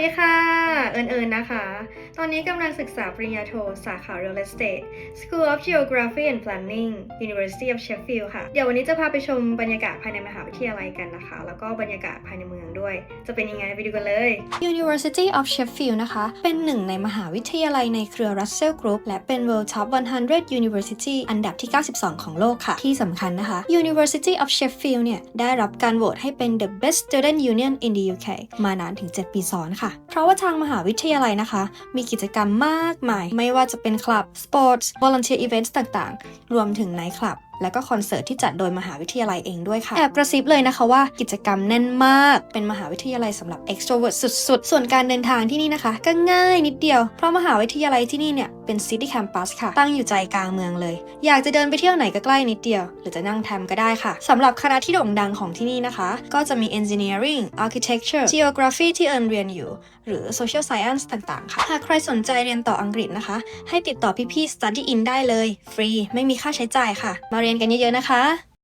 ดีค่ะ เอิญเอิญนะคะ ตอนนี้กำลังศึกษาปริญญาโท สาขา Real Estate School of Geography and Planning University of Sheffield ค่ะ เดี๋ยววันนี้จะพาไปชมบรรยากาศภายในมหาวิทยาลัยกันนะคะ แล้วก็บรรยากาศภายในเมืองด้วย จะเป็นยังไงไปดูกันเลย University of Sheffield นะคะ เป็นหนึ่งในมหาวิทยาลัยในเครือ Russell Group และเป็น World Top 100 University อันดับที่ 92 ของโลกค่ะ ที่สำคัญนะคะ University of Sheffield เนี่ย ได้รับการโหวตให้เป็น the best student union in the UK มานานถึง 7 ปีซ้อนค่ะเพราะว่าทางมหาวิทยาลัยนะคะ มีกิจกรรมมากมาย ไม่ว่าจะเป็นคลับ sports volunteer events ต่างๆ รวมถึงไนท์คลับ และก็คอนเสิร์ตที่จัดโดยมหาวิทยาลัยเองด้วยค่ะ แอบกระซิบเลยนะคะว่ากิจกรรมแน่นมาก เป็นมหาวิทยาลัยสำหรับ extrovert สุดๆ ส่วนการเดินทางที่นี่นะคะ ก็ง่ายนิดเดียว เพราะมหาวิทยาลัยที่นี่เนี่ยเป็น city campus ค่ะ ตั้งอยู่ใจกลางเมืองเลย อยากจะเดินไปเที่ยวไหนก็ใกล้นิดเดียว หรือจะนั่งแทมก็ได้ค่ะสำหรับคณะที่โด่งดังของที่นี่นะคะ ก็จะมี engineering architecture geography ที่เอิญเรียนอยู่ หรือ social science ต่างๆ ค่ะ หากใครสนใจเรียนต่ออังกฤษนะคะ ให้ติดต่อพี่ๆ study in ได้เลย ฟรี ไม่มีค่าใช้จ่ายค่ะ มาเรียนกันเยอะๆ นะคะ